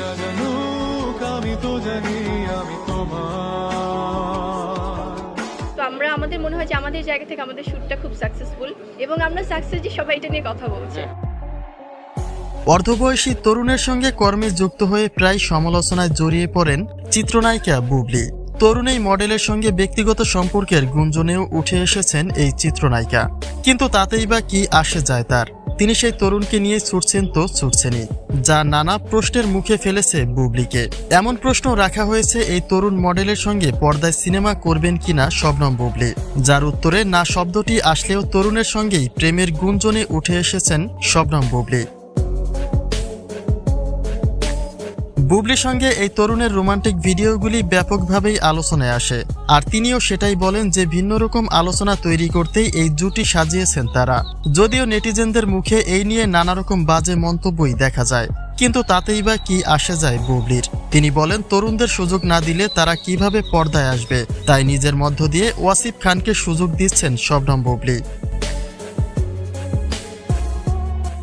না জানুক আমি তো জানি আমি তোমার। তো আমরা আমাদের মনে হয় যে আমাদের জায়গা থেকে আমাদের শ্যুটটা খুব সাকসেসফুল এবং আমরা সাকসেস যে সবাই এটা নিয়ে কথা বলছে। অর্ধবয়সী তরুণের সঙ্গে কর্মে যুক্ত হয়ে প্রায় সমালোচনায় জড়িয়ে পড়েন চিত্রনায়িকা বুবলি। তরুণ এই মডেলের সঙ্গে ব্যক্তিগত সম্পর্কের গুঞ্জনেও উঠে এসেছেন এই চিত্রনায়িকা। কিন্তু তাতেই বা কি আসে যায় তার? তিনি সেই তরুণকে নিয়ে ছুটছেন তো ছুটছেনই, যা নানা প্রশ্নের মুখে ফেলেছে বুবলিকে। এমন প্রশ্ন রাখা হয়েছে এই তরুণ মডেলের সঙ্গে পর্দায় সিনেমা করবেন কিনা শবনম বুবলি, যার উত্তরে, না, শব্দটি আসলেও তরুণের সঙ্গেই প্রেমের গুঞ্জনে উঠে এসেছেন শবনম বুবলি। বুবলির সঙ্গে এই তরুণের রোমান্টিক ভিডিওগুলি ব্যাপকভাবেই আলোচনায় আসে, আর তিনিও সেটাই বলেন যে ভিন্ন রকম আলোচনা তৈরি করতেই এই জুটি সাজিয়েছেন তারা। যদিও নেটিজেনদের মুখে এই নিয়ে নানা রকম বাজে মন্তব্যই দেখা যায়, কিন্তু তাতেই বা কি আসে যায় বুবলির। তিনি বলেন, তরুণদের সুযোগ না দিলে তারা কীভাবে পর্দায় আসবে? তাই নিজের মধ্য দিয়ে ওয়াসিফ খানকে সুযোগ দিচ্ছেন শবনম বুবলি।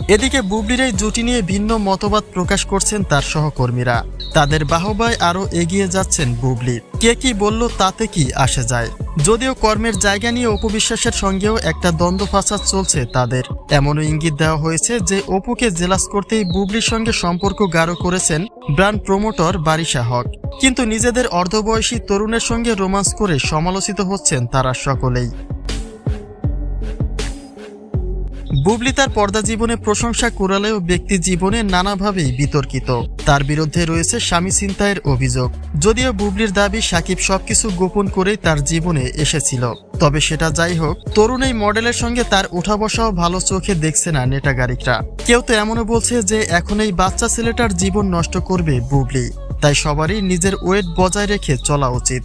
এদিকে বুবলির এই জুটি নিয়ে ভিন্ন মতবাদ প্রকাশ করছেন তার সহকর্মীরা। তাদের বাহবায় আরও এগিয়ে যাচ্ছেন বুবলি। কে কি বলল তাতে কি আসে যায়। যদিও কর্মের জায়গা নিয়ে অপবিশ্বাসের সঙ্গেও একটা দ্বন্দ্ব ফাসাদ চলছে তাদের। এমনও ইঙ্গিত দেওয়া হয়েছে যে, অপুকে জেলাস করতেই বুবলির সঙ্গে সম্পর্ক গাঢ় করেছেন ব্র্যান্ড প্রমোটর বারিশা হক। কিন্তু নিজেদের অর্ধবয়সী তরুণের সঙ্গে রোমান্স করে সমালোচিত হচ্ছেন তারা সকলেই। বুবলি তার পর্দা জীবনে প্রশংসা কুড়ালেও ব্যক্তি জীবনে নানাভাবেই বিতর্কিত। তার বিরুদ্ধে রয়েছে স্বামী ছিনতাইয়ের অভিযোগ। যদিও বুবলির দাবি সাকিব সবকিছু গোপন করেই তার জীবনে এসেছিল। তবে সেটা যাই হোক, তরুণ এই মডেলের সঙ্গে তার উঠা বসাও ভালো চোখে দেখছে না নেটাগারিকরা কেউ তো এমনও বলছে যে এখন এই বাচ্চা ছেলেটার জীবন নষ্ট করবে বুবলি। তাই সবারই নিজের ওয়েট বজায় রেখে চলা উচিত।